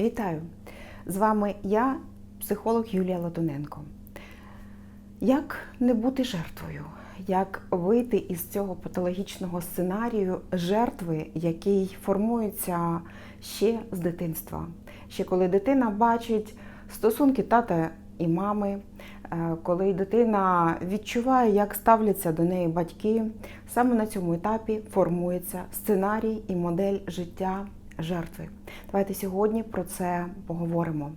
Вітаю! З вами я, психолог Юлія Латуненко. Як не бути жертвою? Як вийти із цього патологічного сценарію жертви, який формується ще з дитинства? Ще коли дитина бачить стосунки тата і мами, е, коли дитина відчуває, як ставляться до неї батьки, саме на цьому етапі формується сценарій і модель життя жертви. Давайте сьогодні про це поговоримо.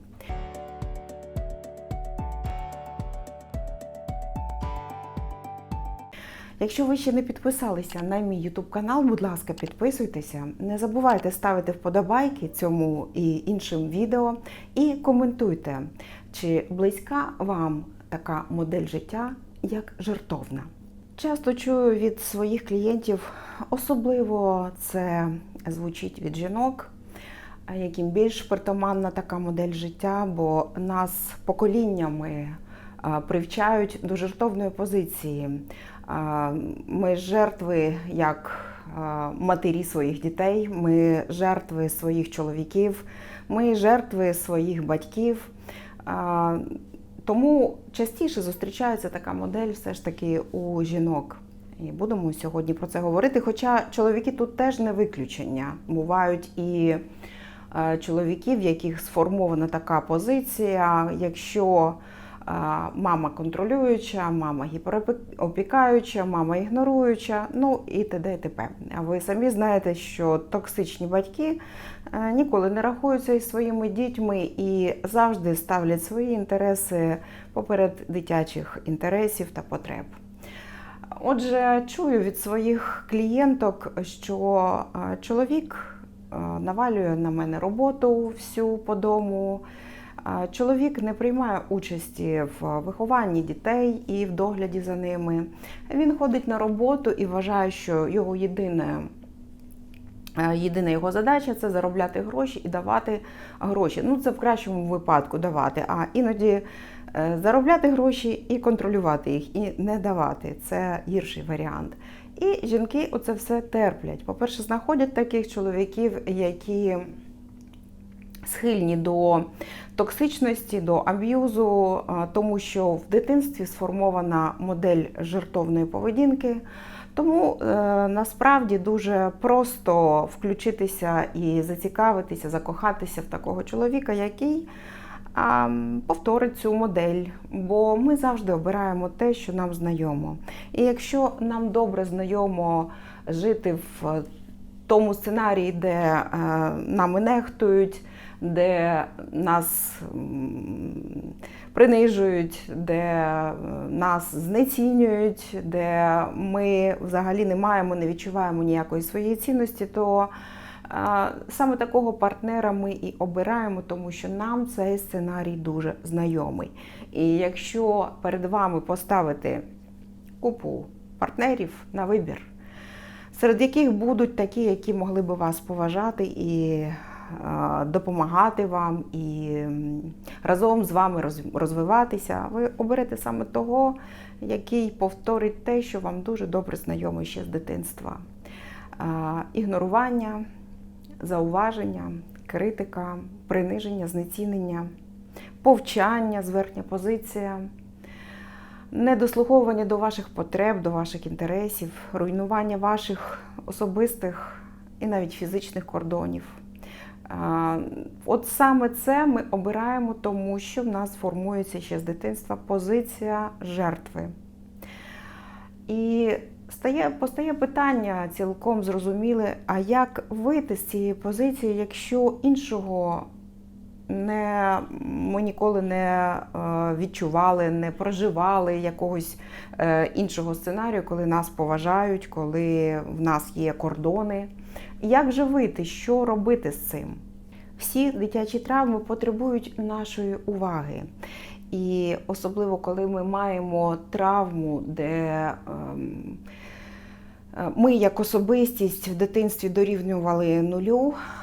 Якщо ви ще не підписалися на мій YouTube канал, будь ласка, підписуйтеся. Не забувайте ставити вподобайки цьому і іншим відео і коментуйте, чи близька вам така модель життя, як жертовна. Часто чую від своїх клієнтів, особливо це звучить від жінок, яким більш притаманна така модель життя, бо нас поколіннями привчають до жертовної позиції. Ми жертви як матері своїх дітей, ми жертви своїх чоловіків, ми жертви своїх батьків. Тому частіше зустрічається така модель все ж таки у жінок. І будемо сьогодні про це говорити. Хоча чоловіки тут теж не виключення. Бувають і е, чоловіки, в яких сформована така позиція, якщо мама контролююча, мама гіперопікаюча, мама ігноруюча, ну і т.д. і т.п. А ви самі знаєте, що токсичні батьки е, ніколи не рахуються із своїми дітьми і завжди ставлять свої інтереси поперед дитячих інтересів та потреб. Отже, чую від своїх клієнток, що е, чоловік е, навалює на мене роботу всю по дому. Е, Чоловік не приймає участі в вихованні дітей і в догляді за ними. Він ходить на роботу і вважає, що його єдине. Єдина його задача це заробляти гроші і давати гроші. Ну, це в кращому випадку давати, а іноді е, заробляти гроші і контролювати їх, і не давати. Це гірший варіант. І жінки оце все терплять. По-перше, знаходять таких чоловіків, які схильні до токсичності, до аб'юзу, тому що в дитинстві сформована модель жертовної поведінки. Тому е, насправді дуже просто включитися і зацікавитися, закохатися в такого чоловіка, який е, повторить цю модель. Бо ми завжди обираємо те, що нам знайомо. І якщо нам добре знайомо жити в тому сценарії, де е, нами нехтують, де нас принижують, де нас знецінюють, де ми взагалі не маємо, не відчуваємо ніякої своєї цінності, то саме такого партнера ми і обираємо, тому що нам цей сценарій дуже знайомий. І якщо перед вами поставити купу партнерів на вибір, серед яких будуть такі, які могли би вас поважати і допомагати вам і разом з вами розвиватися. Ви оберете саме того, який повторить те, що вам дуже добре знайомо ще з дитинства. Ігнорування, зауваження, критика, приниження, знецінення, повчання, зверхня позиція. Недослуховування до ваших потреб, до ваших інтересів, руйнування ваших особистих і навіть фізичних кордонів. От саме це ми обираємо, тому що в нас формується ще з дитинства позиція жертви. І стає, постає питання цілком зрозуміле, а як вийти з цієї позиції, якщо іншого не, ми ніколи не е, відчували, не проживали якогось е, іншого сценарію, коли нас поважають, коли в нас є кордони. Як же вийти, що робити з цим? Всі дитячі травми потребують нашої уваги. І особливо, коли ми маємо травму, де ем, ми як особистість в дитинстві дорівнювали нулю, е,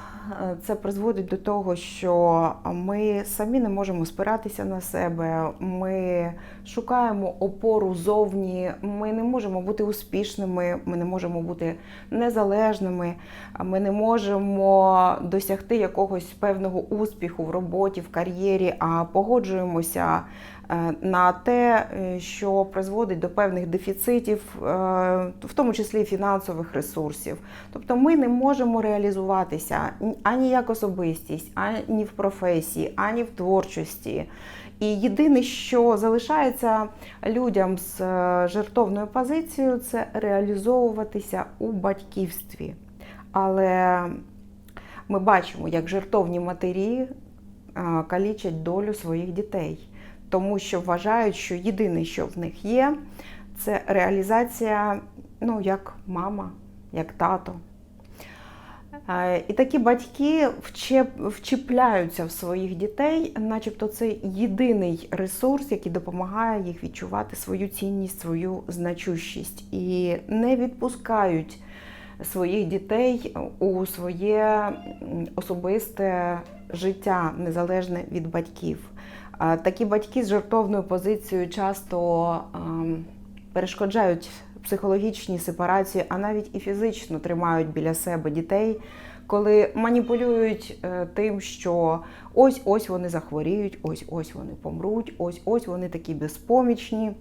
це призводить до того, що ми самі не можемо спиратися на себе. Ми шукаємо опору зовні. Ми не можемо бути успішними, ми не можемо бути незалежними. Ми не можемо досягти якогось певного успіху в роботі, в кар'єрі, а погоджуємося е, на те, е, що призводить до певних дефіцитів, е, в тому числі фінансових ресурсів. Тобто ми не можемо реалізуватися ані як особистість, ані в професії, ані в творчості. І єдине, що залишається людям з е, жертовною позицією, це реалізовуватися у батьківстві. Але ми бачимо, як жертовні матері е, калічать долю своїх дітей, тому що вважають, що єдине, що в них є, це реалізація, ну, як мама, як тато. Е, І такі батьки вчіпляються в своїх дітей, начебто це єдиний ресурс, який допомагає їх відчувати свою цінність, свою значущість, і не відпускають своїх дітей у своє особисте життя, незалежне від батьків. Такі батьки з жертовною позицією часто перешкоджають психологічній сепарації, а навіть і фізично тримають біля себе дітей, коли маніпулюють е, тим, що ось ось вони захворіють, ось ось вони помруть, ось ось вони такі безпомічні.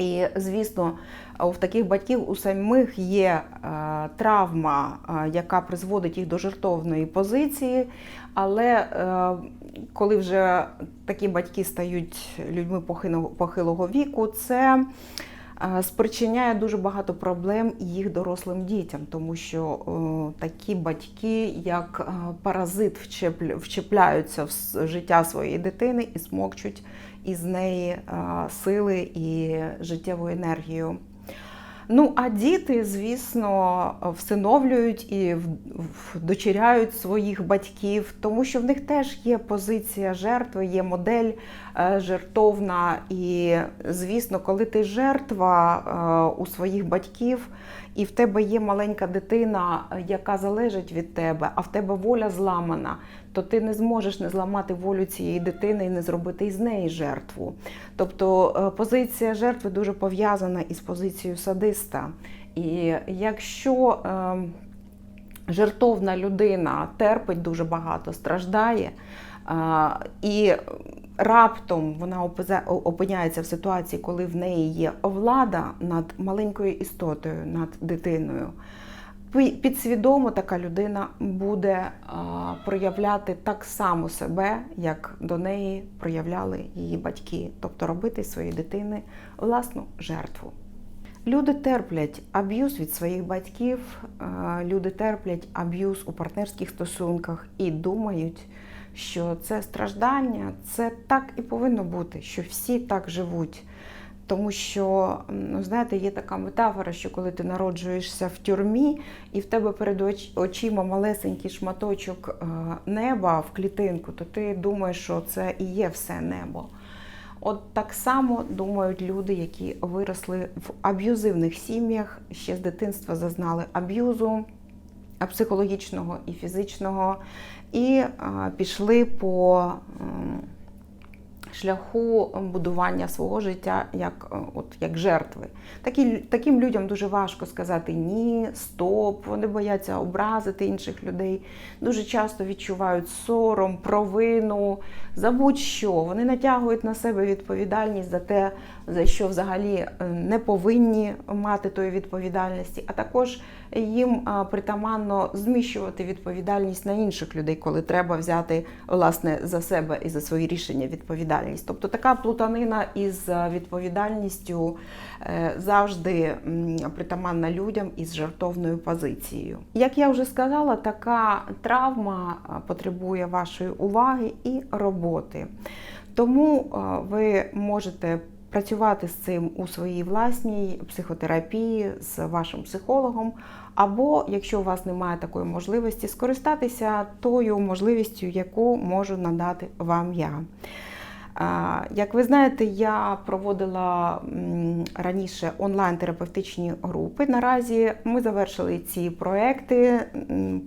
І, звісно, у таких батьків у самих є е, травма, е, яка призводить їх до жертовної позиції. Але е, коли вже такі батьки стають людьми похилого, віку, це спричиняє дуже багато проблем їх дорослим дітям, тому що такі батьки, як е, паразит, вчепля- вчепляються в життя своєї дитини і смокчуть із неї сили і життєву енергію. Ну, а діти, звісно, всиновлюють і вдочеряють своїх батьків, тому що в них теж є позиція жертви, є модель е, жертовна. І, звісно, коли ти жертва е, у своїх батьків, і в тебе є маленька дитина, е, яка залежить від тебе, а в тебе воля зламана, то ти не зможеш не зламати волю цієї дитини і не зробити із неї жертву. Тобто е, позиція жертви дуже пов'язана із позицією садиста. І якщо е, жертовна людина терпить дуже багато, страждає, е, і раптом вона опиняється в ситуації, коли в неї є влада над маленькою істотою, над дитиною. Підсвідомо така людина буде проявляти так само себе, як до неї проявляли її батьки, тобто робити своєї дитини власну жертву. Люди терплять аб'юз від своїх батьків, люди терплять аб'юз у партнерських стосунках і думають, що це страждання, це так і повинно бути, що всі так живуть. Тому що, ну, знаєте, є така метафора, що коли ти народжуєшся в тюрмі, і в тебе перед оч- очима малесенький шматочок е, неба в клітинку, то ти думаєш, що це і є все небо. От так само думають люди, які виросли в аб'юзивних сім'ях, ще з дитинства зазнали аб'юзу психологічного і фізичного, і пішли по шляху будування свого життя як, е, от, як жертви. Такі, таким людям дуже важко сказати ні, стоп, вони бояться образити інших людей, дуже часто відчувають сором, провину, за будь-що. Вони натягують на себе відповідальність за те, за що взагалі е, не повинні мати тої відповідальності, а також їм притаманно зміщувати відповідальність на інших людей, коли треба взяти власне за себе і за свої рішення відповідальність. Тобто така плутанина із відповідальністю е, завжди притаманна людям із жартовною позицією. Як я вже сказала, така травма потребує вашої уваги і роботи. Тому ви можете працювати з цим у своїй власній психотерапії з вашим психологом, або, якщо у вас немає такої можливості, скористатися тою можливістю, яку можу надати вам я. Як ви знаєте, я проводила раніше онлайн-терапевтичні групи. Наразі ми завершили ці проекти.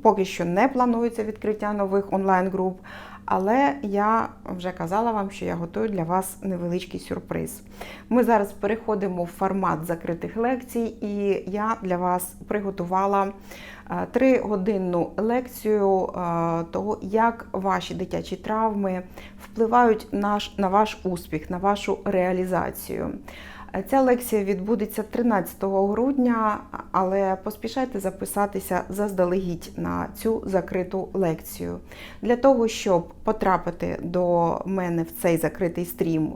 Поки що не планується відкриття нових онлайн-груп, але я вже казала вам, що я готую для вас невеличкий сюрприз. Ми зараз переходимо в формат закритих лекцій, і я для вас приготувала тригодинну лекцію е, того, як ваші дитячі травми впливають на ваш успіх, на вашу реалізацію. Ця лекція відбудеться 13 грудня, але поспішайте записатися заздалегідь на цю закриту лекцію. Для того, щоб потрапити до мене в цей закритий стрім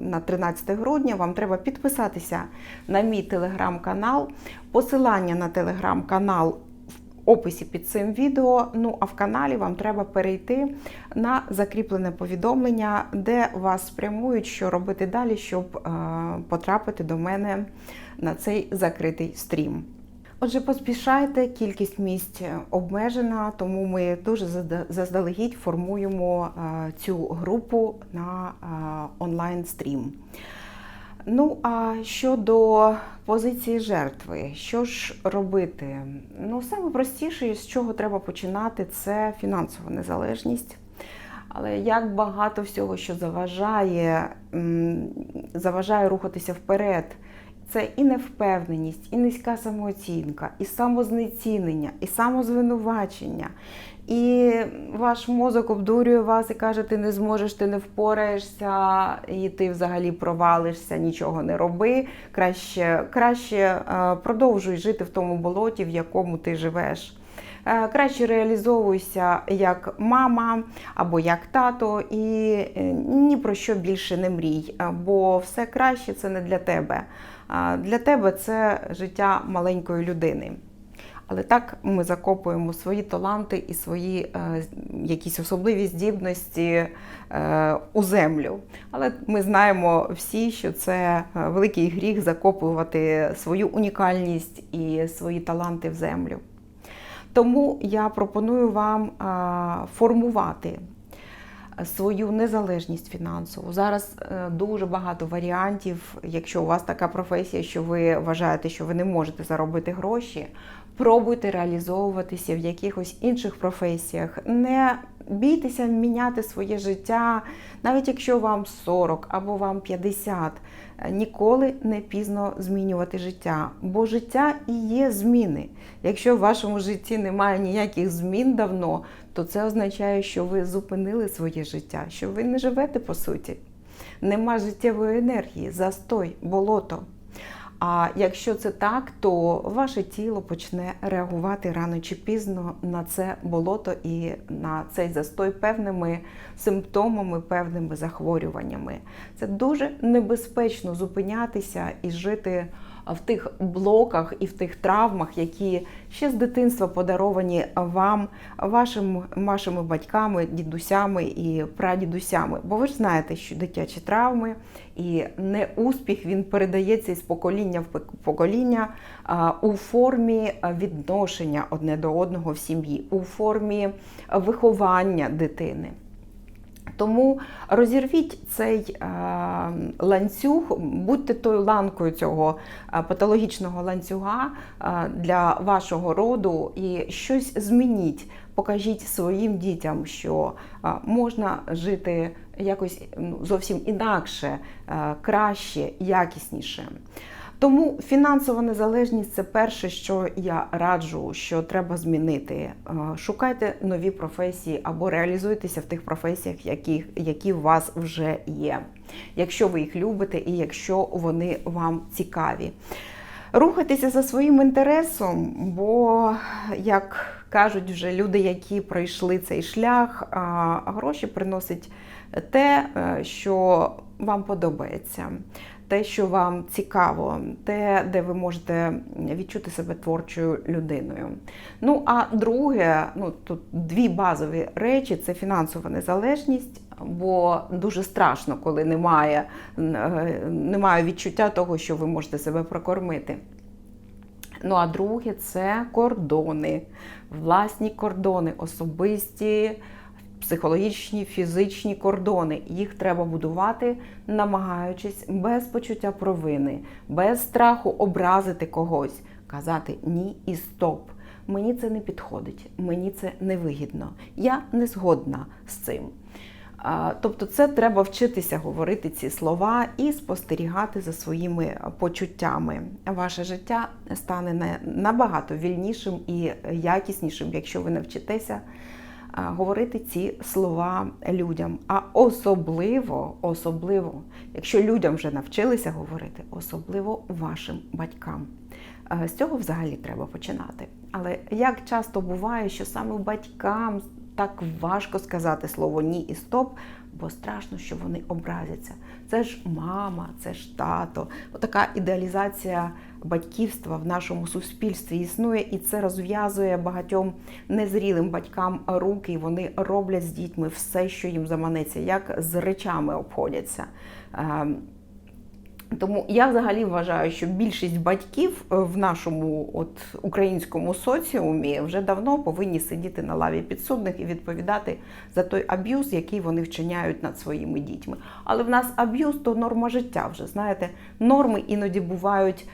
на 13 грудня, вам треба підписатися на мій телеграм-канал. Посилання на телеграм-канал описі під цим відео. Ну а в каналі вам треба перейти на закріплене повідомлення, де вас спрямують, що робити далі, щоб е, потрапити до мене на цей закритий стрім. Отже, поспішайте, кількість місць обмежена, тому ми дуже заздалегідь формуємо е, цю групу на е, онлайн-стрім. Ну, а щодо позиції жертви, що ж робити? Ну, саме простіше, з чого треба починати, це фінансова незалежність. Але як багато всього, що заважає, заважає рухатися вперед, це і невпевненість, і низька самооцінка, і самознецінення, і самозвинувачення. І ваш мозок обдурює вас і каже, ти не зможеш, ти не впораєшся, і ти взагалі провалишся, нічого не роби. Краще, краще е, продовжуй жити в тому болоті, в якому ти живеш. Е, Краще реалізовуйся як мама або як тато, і е, ні про що більше не мрій, бо все краще це не для тебе. Для тебе це життя маленької людини. Але так ми закопуємо свої таланти і свої е, якісь особливі здібності е, у землю. Але ми знаємо всі, що це е, великий гріх закопувати свою унікальність і свої таланти в землю. Тому я пропоную вам а, формувати свою незалежність фінансову. Зараз е, дуже багато варіантів. Якщо у вас така професія, що ви вважаєте, що ви не можете заробити гроші, пробуйте реалізовуватися в якихось інших професіях. Не бійтеся міняти своє життя, навіть якщо вам 40 або вам 50. Ніколи не пізно змінювати життя, бо життя і є зміни. Якщо в вашому житті немає ніяких змін давно, то це означає, що ви зупинили своє життя, що ви не живете по суті. Нема життєвої енергії, застой, болото. А якщо це так, то ваше тіло почне реагувати рано чи пізно на це болото і на цей застой певними симптомами, певними захворюваннями. Це дуже небезпечно зупинятися і жити в тих блоках і в тих травмах, які ще з дитинства подаровані вам, вашим, вашими батьками, дідусями і прадідусями. Бо ви ж знаєте, що дитячі травми і неуспіх він передається із покоління в покоління у формі відношення одне до одного в сім'ї, у формі виховання дитини. Тому розірвіть цей е, ланцюг, будьте тою ланкою цього е, патологічного ланцюга е, для вашого роду і щось змініть. Покажіть своїм дітям, що можна жити якось зовсім інакше, краще, якісніше. Тому фінансова незалежність це перше, що я раджу, що треба змінити. Е, Шукайте нові професії або реалізуйтеся в тих професіях, які, які у вас вже є, якщо ви їх любите і якщо вони вам цікаві. Рухайтеся за своїм інтересом, бо, як кажуть вже люди, які пройшли цей шлях, гроші приносить те, е, що вам подобається те, що вам цікаво, те, де ви можете відчути себе творчою людиною. Ну а друге, ну тут дві базові речі це фінансова незалежність. Бо дуже страшно, коли немає, е, немає відчуття того, що ви можете себе прокормити. Ну а друге це кордони, власні кордони, особисті психологічні, фізичні кордони. Їх треба будувати, намагаючись без почуття провини, без страху образити когось, казати ні і стоп. Мені це не підходить, мені це не вигідно. Я не згодна з цим. Тобто, це треба вчитися говорити ці слова і спостерігати за своїми почуттями. Ваше життя стане набагато вільнішим і якіснішим, якщо ви навчитеся говорити ці слова людям. А особливо, особливо, якщо людям вже навчилися говорити, особливо вашим батькам. Е, З цього взагалі треба починати. Але як часто буває, що саме батькам так важко сказати слово ні і стоп, бо страшно, що вони образяться. Це ж мама, це ж тато. Отака ідеалізація батьківства в нашому суспільстві існує, і це розв'язує багатьом незрілим батькам руки, і вони роблять з дітьми все, що їм заманеться, як з речами обходяться. Ем, тому я взагалі вважаю, що більшість батьків в нашому от українському соціумі вже давно повинні сидіти на лаві підсудних і відповідати за той аб'юз, який вони вчиняють над своїми дітьми. Але в нас аб'юз то норма життя. Вже знаєте, норми іноді бувають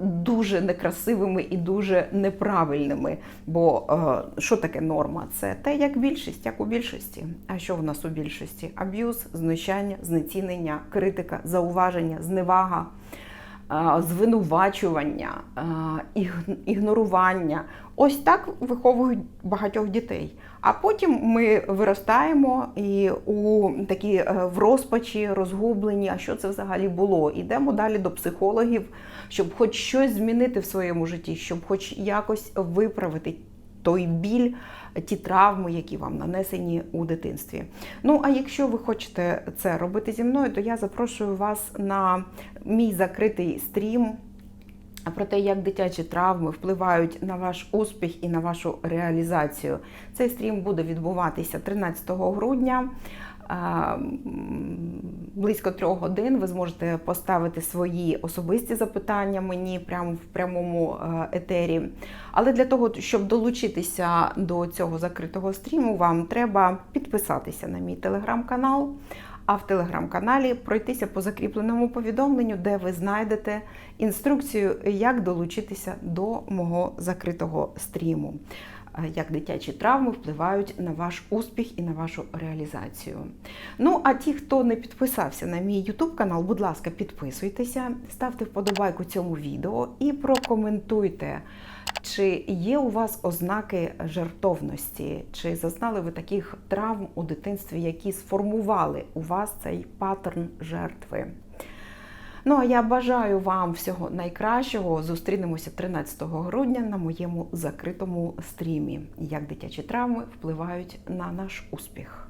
дуже некрасивими і дуже неправильними. Бо е, що таке норма? Це те, як більшість, як у більшості. А що в нас у більшості? Аб'юз, знущання, знецінення, критика, зауваження, зневага. Е, Звинувачування, е, ігнорування. Ось так виховують багатьох дітей. А потім ми виростаємо і у такі е, в розпачі, розгублені, а що це взагалі було? Ідемо далі до психологів, щоб хоч щось змінити в своєму житті, щоб хоч якось виправити той біль, ті травми, які вам нанесені у дитинстві. Ну а якщо ви хочете це робити зі мною, то я запрошую вас на мій закритий стрім. Про те, як дитячі травми впливають на ваш успіх і на вашу реалізацію. Цей стрім буде відбуватися 13 грудня. Близько трьох годин ви зможете поставити свої особисті запитання мені прямо в прямому е, етері. Але для того, щоб долучитися до цього закритого стріму, вам треба підписатися на мій телеграм-канал а в телеграм-каналі пройтися по закріпленому повідомленню, де ви знайдете інструкцію, як долучитися до мого закритого стріму. Е, Як дитячі травми впливають на ваш успіх і на вашу реалізацію. Ну, а ті, хто не підписався на мій YouTube канал, будь ласка, підписуйтеся, ставте вподобайку цьому відео і прокоментуйте, чи є у вас ознаки жертовності, чи зазнали ви таких травм у дитинстві, які сформували у вас цей паттерн жертви. Ну а я бажаю вам всього найкращого. Зустрінемося 13 грудня на моєму закритому стрімі. Як дитячі травми впливають на наш успіх.